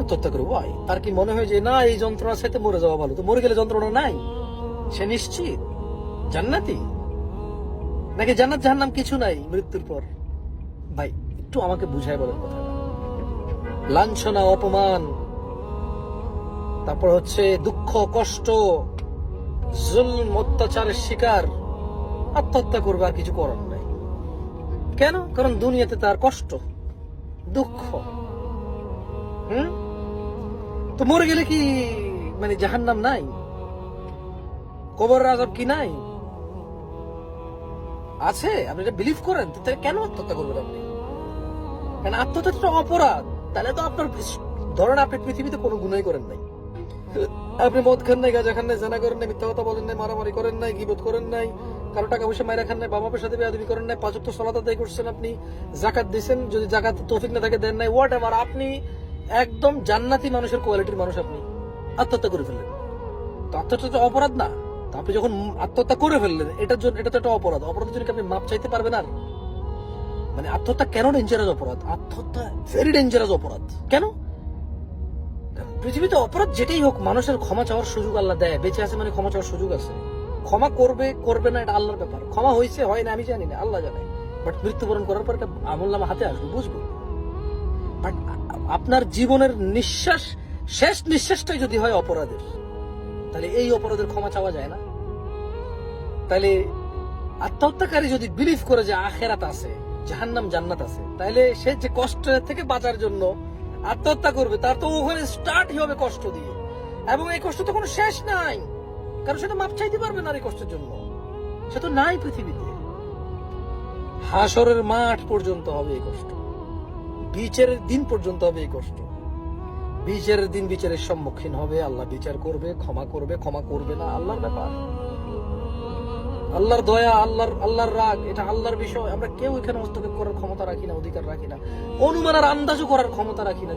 আত্মহত্যা করব? ভাই, তার কি মনে হয় যে, না, এই যন্ত্রণার সাথে মরে যাওয়া ভালো? তো মরে গেলে যন্ত্রণা নাই? সে নিশ্চিত? জান্নাতি? নাকি জান্নাত জাহান্নাম কিছু নাই মৃত্যুর পর? ভাই, একটু আমাকে বুঝাই বলেন কথা লাঞ্ছনা, অপমান, তারপর হচ্ছে দুঃখ, কষ্ট, জুলম, অত্যাচারের শিকার, আত্মহত্যা করবে আর কিছু করার নাই। কেন? কারণ দুনিয়াতে তার কষ্ট, দুঃখ। হুম? তো মরে গেলে কি মানে জাহান্নাম নাই? কবর আজব কি নাই? আছে, আপনি এটা বিলিভ করেন তাহলে কেন আত্মহত্যা করবেন আপনি? কারণ আত্মহত্যা তো অপরাধ, তাহলে তো আপনার ধরেন আপনি পৃথিবীতে কোনো গুণাই করেন নাই। আপনি মদ খান নাই, গাঁজা খান নাই, জানা করেন নাই, মিথ্যা কথা বলেন নাই, মারামারি করেন নাই, গিবত করেন নাই, কারও টাকা পয়সা মাইরা খান নাই, বাবা পয়সা দেবে বেয়াদবি করেন নাই পাঁচক সলাত আদায় করছেন আপনি, জাকাত দিছেন, যদি জাকাত তৌফিক না থাকে, দেন নাই হোয়াট এভার আপনি একদম জান্নাতি মানুষের কোয়ালিটির মানুষ আপনি। আত্মহত্যা করে ফেললেন। তো আত্মহত্যা তো অপরাধ না। আপনি যখন আত্মহত্যা করে ফেললেন, এটার জন্য এটা তো একটা অপরাধ। অপরাধের জন্য আপনি মাপ চাইতে পারবেন আর। মানে আত্মহত্যা কেন ডেঞ্জারাস অপরাধ? আত্মহত্যা ভেরি ডেঞ্জারাস অপরাধ। কেন? পৃথিবীতে অপরাধ যেটাই হোক, মানুষের ক্ষমা চাওয়ার সুযোগ আল্লাহ দেয়। বেঁচে আছে মানে ক্ষমা চাওয়ার সুযোগ আছে। ক্ষমা করবে করবে না, এটা আল্লাহর ব্যাপার। ক্ষমা হয়েছে, হয় না আমি জানি না, আল্লাহ জানে। বাট মৃত্যুবরণ করার পর আমল নামা হাতে আসবে, বুঝব। বাট আপনার জীবনের নিঃশ্বাস, শেষ নিঃশ্বাসটাই যদি হয় অপরাধের, তাহলে এই অপরাধের ক্ষমা চাওয়া যায় না। তাহলে আত্মহত্যাকারী যদি বিলিভ করে যে আখেরাত আছে, জাহান্নাম জান্নাত আছে, তাহলে সে যে কষ্ট থেকে বাঁচার জন্য আত্মহত্যা করবে, তার তো ওখানে স্টার্টই হবে কষ্ট দিয়ে। এবং এই কষ্ট তো কোনো শেষ নাই, কারণ সেটা মাপ চাইতে পারবে না এই কষ্টের জন্য। সে তো নাই পৃথিবীতে। হাসরের মাঠ পর্যন্ত হবে এই কষ্ট। বিচারের দিন পর্যন্ত হবে এই কষ্ট। বিচারের দিন বিচারের সম্মুখীন হবে, আল্লাহ বিচার করবে, ক্ষমা করবে ক্ষমা করবে না, আল্লাহর ব্যাপার। আল্লাহর দয়া, আল্লাহর আল্লাহর রাগ, এটা আল্লাহর বিষয়। আমরা কেউ এখানে হস্তক্ষেপ করার ক্ষমতা রাখি না, অধিকার রাখি না। অনুমান আর আন্দাজও করার ক্ষমতা রাখি না।